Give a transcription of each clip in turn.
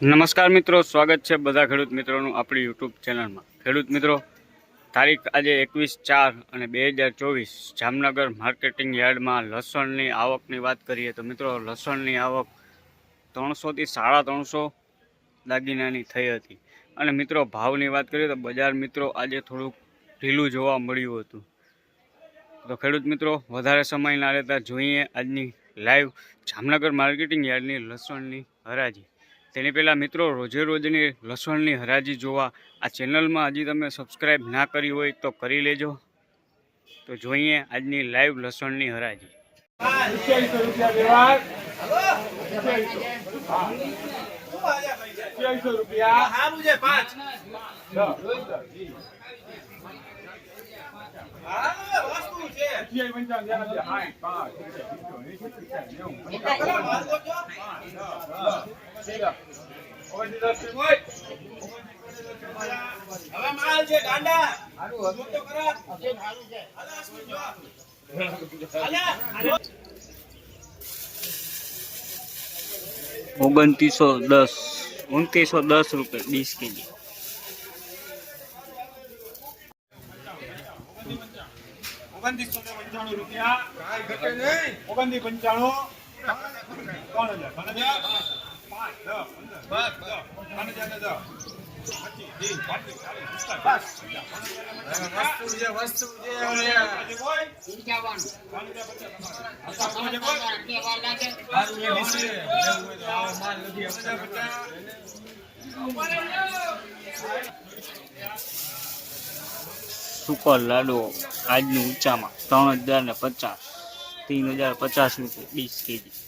નમસ્કાર મિત્રો, સ્વાગત છે બધા ખેડૂત મિત્રોનું આપણી યુટ્યુબ ચેનલમાં. ખેડૂત મિત્રો, તારીખ આજે એકવીસ ચાર અને બે હજાર ચોવીસ, જામનગર માર્કેટિંગ યાર્ડમાં લસણની આવકની વાત કરીએ તો મિત્રો, લસણની આવક ત્રણસોથી સાડા ત્રણસો દાગીનાની થઈ હતી. અને મિત્રો, ભાવની વાત કરીએ તો બજાર મિત્રો આજે થોડુંક ઢીલું જોવા મળ્યું હતું. તો ખેડૂત મિત્રો, વધારે સમય ના રહેતા જોઈએ આજની લાઈવ જામનગર માર્કેટિંગ યાર્ડની લસણની હરાજી. તેની પહેલાં મિત્રો રોજે રોજની લસણની હરાજી જોવા આ ચેનલમાં હજી તમે સબસ્ક્રાઈબ ના કરી હોય તો કરી લેજો. તો જોઈએ આજની લાઈવ લસણની હરાજી. રૂપિયા છે છે. ઓગણત્રીસ દસ. હાલો? હાલે. ઓગણત્રીસો દસ રૂપિયા વીસ કેજી ઓગણત્રીસો પંચાણું રૂપિયા ઓગણત્રીસ પંચાણું ત્રણ હજાર ત્રણ હજાર પાંચ આજની ઊંચામાં ત્રણ હજાર ને પચીસ, ત્રણ હજાર પચાસ રૂપિયા વીસ હજાર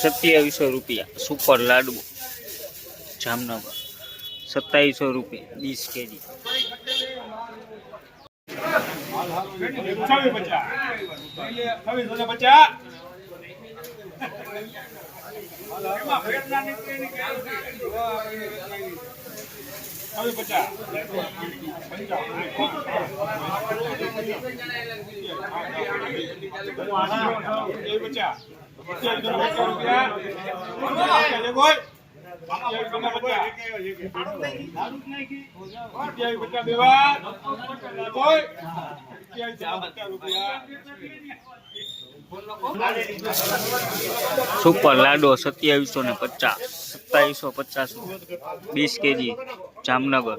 સત્યાવીસો રૂપિયા સુપર લાડુ જામનગર. સત્તાવીસો રૂપિયા વીસ કેજી. પચાસ. जी લાડો સત્યાવીસો ને પચાસ સત્યાવીસો પચાસ વીસ કેજી રૂપિયા